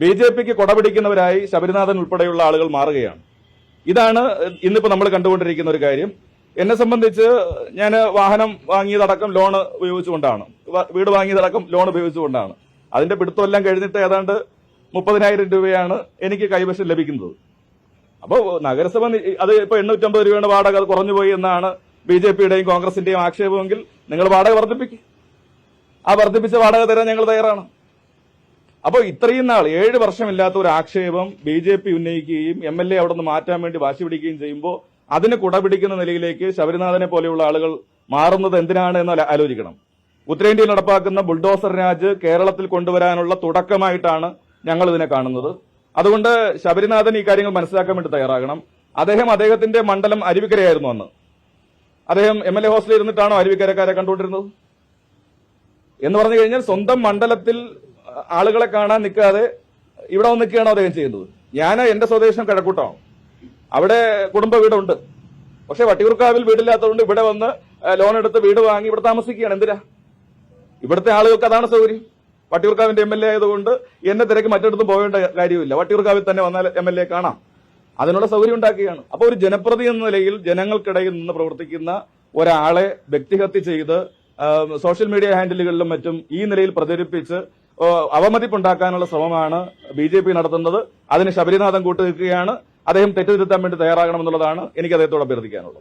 B J പിക്ക് കൊടപിടിക്കുന്നവരായി ശബരിനാഥൻ ഉൾപ്പെടെയുള്ള ആളുകൾ മാറുകയാണ്. ഇതാണ് ഇന്നിപ്പോ നമ്മൾ കണ്ടുകൊണ്ടിരിക്കുന്ന ഒരു കാര്യം. എന്നെ സംബന്ധിച്ച് ഞാൻ വാഹനം വാങ്ങിയതടക്കം ലോൺ ഉപയോഗിച്ചുകൊണ്ടാണ്. വീട് വാങ്ങിയതടക്കം ലോൺ ഉപയോഗിച്ചുകൊണ്ടാണ്. അതിന്റെ പിടുത്തമെല്ലാം കഴിഞ്ഞിട്ട് ഏതാണ്ട് മുപ്പതിനായിരം രൂപയാണ് എനിക്ക് കൈവശം ലഭിക്കുന്നത്. അപ്പോൾ നഗരസഭ അത് ഇപ്പൊ എണ്ണൂറ്റമ്പത് രൂപയാണ് വാടക അത് കുറഞ്ഞു പോയി എന്നാണ് ബി ജെ പിയുടെയും കോൺഗ്രസിന്റെയും ആക്ഷേപമെങ്കിൽ നിങ്ങൾ വാടക വർദ്ധിപ്പിക്കും. ആ വർദ്ധിപ്പിച്ച വാടക തരാൻ ഞങ്ങൾ തയ്യാറാണ്. അപ്പോൾ ഇത്രയും നാൾ ഏഴ് വർഷമില്ലാത്ത ഒരു ആക്ഷേപം ബി ജെ പി ഉന്നയിക്കുകയും എം എൽ എ അവിടെ നിന്ന് മാറ്റാൻ വേണ്ടി വാശി പിടിക്കുകയും ചെയ്യുമ്പോൾ അതിന് കുടപിടിക്കുന്ന നിലയിലേക്ക് ശബരിനാഥനെ പോലെയുള്ള ആളുകൾ മാറുന്നത് എന്തിനാണ് എന്ന് ആലോ- ആലോചിക്കണം. ഉത്തരേന്ത്യയിൽ നടപ്പാക്കുന്ന ബുൾഡോസർ രാജ് കേരളത്തിൽ കൊണ്ടുവരാനുള്ള തുടക്കമായിട്ടാണ് ഞങ്ങൾ ഇതിനെ കാണുന്നത്. അതുകൊണ്ട് ശബരിനാഥൻ ഈ കാര്യങ്ങൾ മനസ്സിലാക്കാൻ വേണ്ടി തയ്യാറാകണം. അദ്ദേഹം അദ്ദേഹത്തിന്റെ മണ്ഡലം അരുവിക്കരയായിരുന്നു അന്ന്. അദ്ദേഹം എം എൽ എ ഹോസ്റ്റലിൽ ഇരുന്നിട്ടാണോ അരുവിക്കരക്കാരെ കണ്ടുകൊണ്ടിരുന്നത്? എന്ന് പറഞ്ഞു കഴിഞ്ഞാൽ സ്വന്തം മണ്ഡലത്തിൽ ആളുകളെ കാണാൻ നിൽക്കാതെ ഇവിടെ വന്ന് നിൽക്കുകയാണോ അദ്ദേഹം ചെയ്യുന്നത്? ഞാൻ എന്റെ സ്വദേശം കിഴക്കൂട്ടമാണ് അവിടെ കുടുംബ വീടുണ്ട്. പക്ഷെ വട്ടിയൂർക്കാവിൽ വീടില്ലാത്തതുകൊണ്ട് ഇവിടെ വന്ന് ലോൺ എടുത്ത് വീട് വാങ്ങി ഇവിടെ താമസിക്കുകയാണ്. എന്തിനാ? ഇവിടുത്തെ ആളുകൾക്ക് അതാണ് സൗകര്യം. വട്ടിയൂർക്കാവിന്റെ എം എൽ എ ആയതുകൊണ്ട് എന്നെ തിരക്ക് മറ്റിടത്തും പോകേണ്ട കാര്യമില്ല വട്ടിയൂർക്കാവിൽ തന്നെ വന്നാൽ എം എൽ എ കാണാം. അതിനുള്ള സൗകര്യം ഉണ്ടാക്കുകയാണ്. അപ്പോൾ ഒരു ജനപ്രതി എന്ന നിലയിൽ ജനങ്ങൾക്കിടയിൽ നിന്ന് പ്രവർത്തിക്കുന്ന ഒരാളെ വ്യക്തിഹത്യ ചെയ്ത് സോഷ്യൽ മീഡിയ ഹാൻഡിലുകളിലും മറ്റും ഈ നിലയിൽ പ്രചരിപ്പിച്ച് അവമതിപ്പുണ്ടാക്കാനുള്ള ശ്രമമാണ് ബി ജെ പി നടത്തുന്നത്. അതിന് ശബരിനാഥൻ കൂട്ടുനിൽക്കുകയാണ്. അദ്ദേഹം തെറ്റുതിരുത്താൻ വേണ്ടി തയ്യാറാകണമെന്നുള്ളതാണ് എനിക്ക് അദ്ദേഹത്തോട് അഭ്യർത്ഥിക്കാനുള്ളത്.